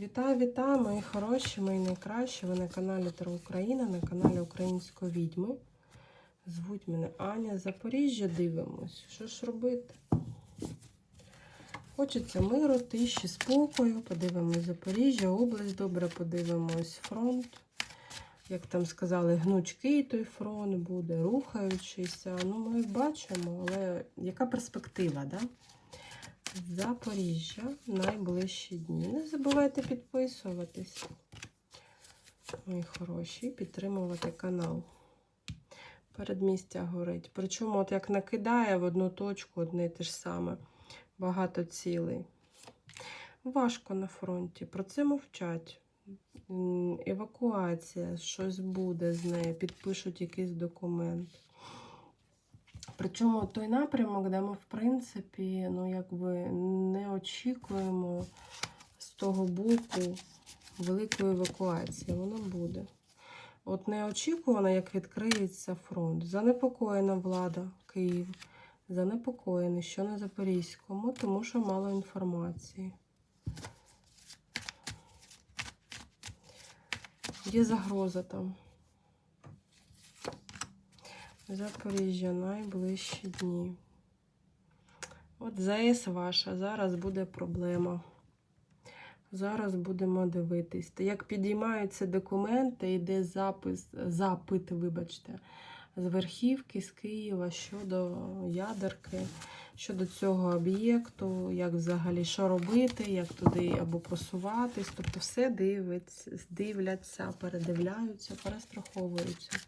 Вітаю, вітаю, мої хороші, мої найкращі. Ви на каналі Таро Україна, на каналі Української відьми. Звуть мене Аня. Запоріжжя дивимось. Що ж робити? Хочеться миру, тиші, спокою. Подивимось Запоріжжя, область добре, подивимось фронт. Як там сказали, гнучкий той фронт буде, рухаючийся. Ну, ми бачимо, але яка перспектива, да? Запоріжжя найближчі дні. Не забувайте підписуватись, мої хороші, підтримувати канал. Передмістя горить. Причому, от як накидає в одну точку одне і те ж саме. Багато цілей. Важко на фронті. Про це мовчать. Евакуація, щось буде з нею, підпишуть якийсь документ. Причому той напрямок, де ми, в принципі, ну, якби не очікуємо з того боку великої евакуації. Воно буде. От неочікувано, як відкриється фронт. Занепокоєна влада Київ. Занепокоєний, що на Запорізькому, тому що мало інформації. Є загроза там. Запоріжжя найближчі дні. От ЗАЕС ваша, зараз буде проблема. Зараз будемо дивитись. Як підіймаються документи, йде запис, запит, вибачте, з верхівки, з Києва щодо ядерки, щодо цього об'єкту, як взагалі що робити, як туди або просуватись. Тобто все дивляться, передивляються, перестраховуються.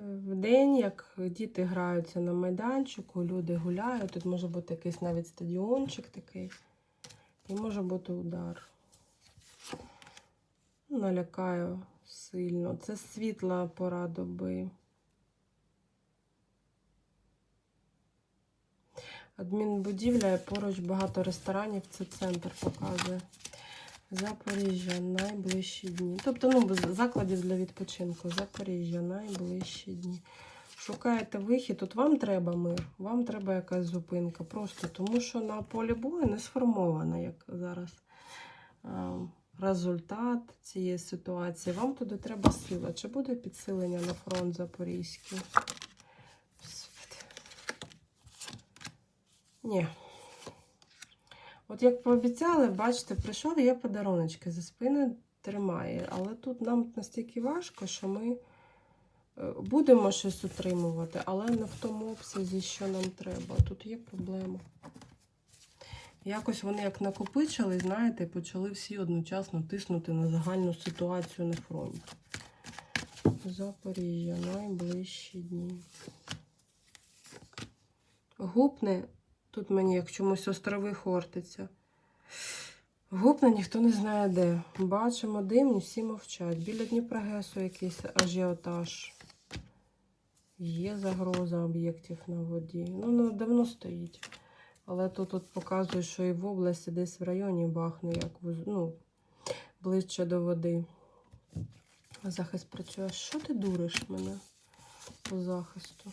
В день, як діти граються на майданчику, люди гуляють, тут може бути якийсь навіть стадіончик такий, і може бути удар. Налякаю сильно. Це світла пора доби. Адмінбудівля і поруч багато ресторанів, це центр показує. Запоріжжя найближчі дні. Тобто, ну, закладів для відпочинку. Запоріжжя найближчі дні. Шукаєте вихід, тут вам треба мир, вам треба якась зупинка. Просто тому що на полі бою не сформовано, як зараз результат цієї ситуації. Вам туди треба сила. Чи буде підсилення на фронт Запорізький? Ні. От як пообіцяли, бачите, прийшов, є подаруночки за спиною тримає. Але тут нам настільки важко, що ми е, будемо щось отримувати, але не в тому обсязі, що нам треба. Тут є проблема. Якось вони як накопичили, знаєте, почали всі одночасно тиснути на загальну ситуацію на фронті. Запоріжжя, найближчі дні. Гупне Тут мені як чомусь острови хортиться. Гупне ніхто не знає де. Бачимо дим, всі мовчать. Біля Дніпрогесу якийсь ажіотаж. Є загроза об'єктів на воді. Ну, ну, давно стоїть. Але тут от показує, що і в області десь в районі бахне, як ну, ближче до води. Захист працює. Що ти дуриш мене по захисту?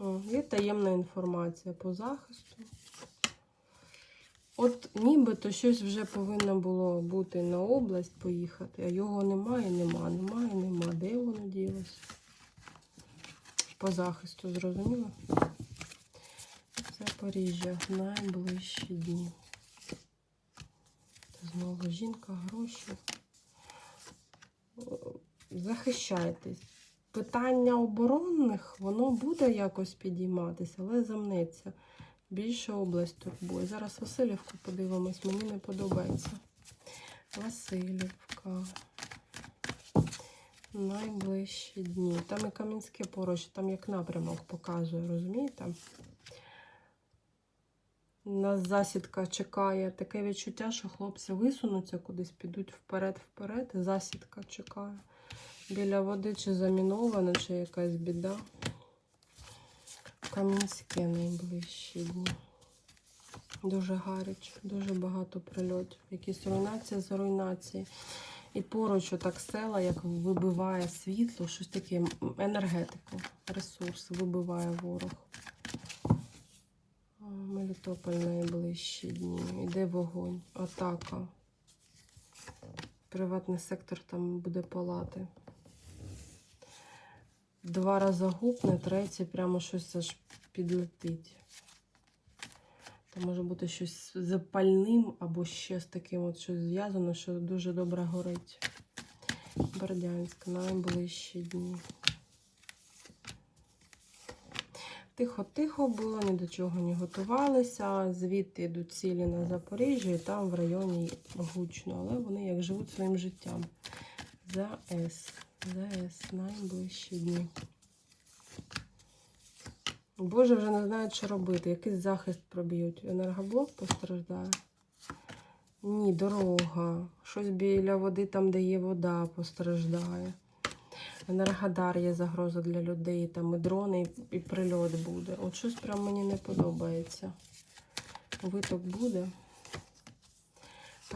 О, є таємна інформація по захисту. От нібито щось вже повинно було бути на область поїхати, а його немає, нема, немає, нема. Де воно ділося? По захисту, зрозуміло? Запоріжжя найближчі дні. Знову жінка, гроші. Захищайтесь питання оборонних, воно буде якось підійматися, але замнеться. Більше область турбує. Зараз Васильівку подивимось, мені не подобається. Васильівка. Найближчі дні. Там і Кам'янське поруч, там як напрямок показує, розумієте? Нас засідка чекає. Таке відчуття, що хлопці висунуться кудись, підуть вперед-вперед. Засідка чекає. Біля води чи заміновано, чи якась біда. Кам'янське найближчі дні. Дуже гаряче, дуже багато прильотів. Якісь руйнація за руйнації. І поруч отак села, як вибиває світло, щось таке енергетику, ресурс вибиває ворог. Мелітополь найближчі дні. Іде вогонь, атака. Приватний сектор там буде палати. Два рази гупне, третє прямо щось аж підлетить. Це може бути щось запальним або ще з таким от щось зв'язано, що дуже добре горить. Бердянськ, найближчі дні. Тихо-тихо було, ні до чого не готувалися. Звідти йдуть цілі на Запоріжжя, і там в районі гучно, але вони як живуть своїм життям. ЗАЕС. ЗАЕС, найближчі дні. Боже, вже не знають, що робити. Якийсь захист проб'ють. Енергоблок постраждає. Ні, дорога. Щось біля води, там, де є вода, постраждає. Енергодар є загроза для людей, там і дрони, і, прильот буде. От щось прям мені не подобається. Виток буде.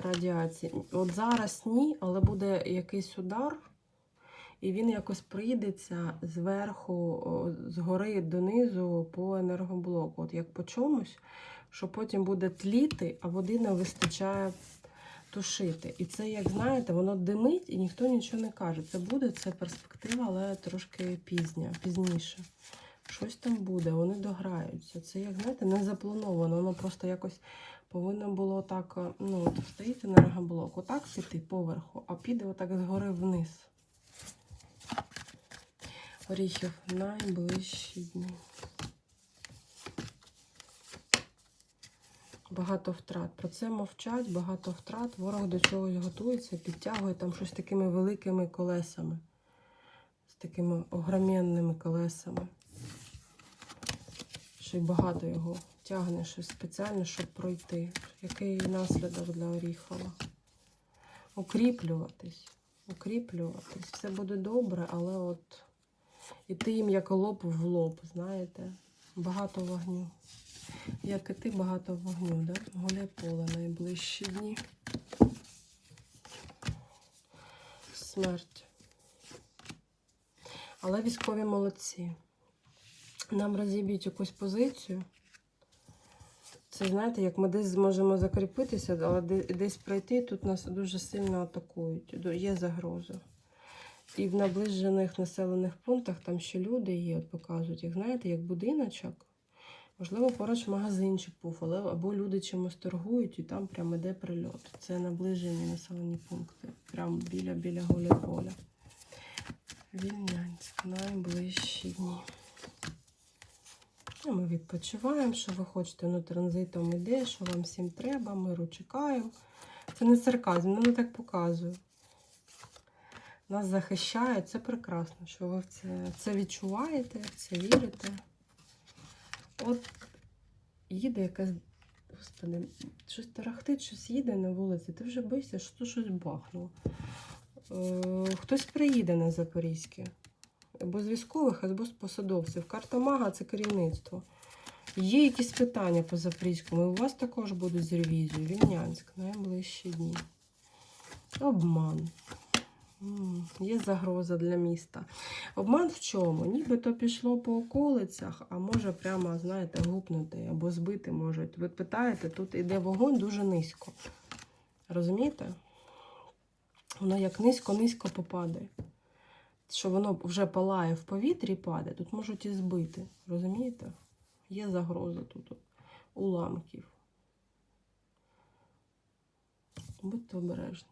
Радіації. От зараз ні, але буде якийсь удар, і він якось прийдеться зверху, згори донизу по енергоблоку. От як по чомусь, що потім буде тліти, а води не вистачає тушити. І це, як знаєте, воно димить і ніхто нічого не каже. Це буде, це перспектива, але трошки пізня, пізніше. Щось там буде, вони дограються. Це, як знаєте, не заплановано. Воно просто якось повинно було так, е, ну, стоїть енергоблок, отак піти поверху, а піде отак згори вниз. Оріхів найближчі дні. Багато втрат. Про це мовчать, багато втрат. Ворог до чогось готується, підтягує там щось такими великими колесами. З такими огроменними колесами. Ще й багато його тягне щось спеціально, щоб пройти. Який наслідок для Оріхова? Укріплюватись. Укріплюватись. Все буде добре, але от іти їм як лоб в лоб, знаєте? Багато вогню. Як і ти багато вогню, да? Голе поле найближчі дні. Смерть. Але військові молодці. Нам розіб'ють якусь позицію. Це знаєте, як ми десь зможемо закріпитися, але десь пройти, тут нас дуже сильно атакують. Є загроза. І в наближених населених пунктах там ще люди є, от показують, як знаєте, як будиночок. Можливо, поруч магазинчик був, але або люди чимось торгують і там прямо іде прильот. Це наближені населені пункти. Прямо біля біля Гуляполя. Вільнянськ, найближчі дні. Ну, ми відпочиваємо, що ви хочете, ну транзитом іде, що вам всім треба, миру чекаємо. Це не сарказм, ну так показую. Нас захищають, це прекрасно, що ви це, це відчуваєте, це вірите. От їде якась, господи, щось тарахтить, щось їде на вулиці, ти вже боїшся, що тут щось бахнуло. Е, хтось приїде на Запорізьке. Або з військових, або з посадовців. Карта мага це керівництво. Є якісь питання по Запорізькому, і у вас також будуть з ревізією. Вільнянськ, найближчі дні. Обман. Є загроза для міста. Обман в чому? Нібито пішло по околицях, а може прямо, знаєте, гупнути або збити можуть. Ви питаєте, тут іде вогонь дуже низько. Розумієте? Воно як низько-низько попадає. Що воно вже палає в повітрі, падає, тут можуть і збити. Розумієте? Є загроза тут уламків. Будьте обережні.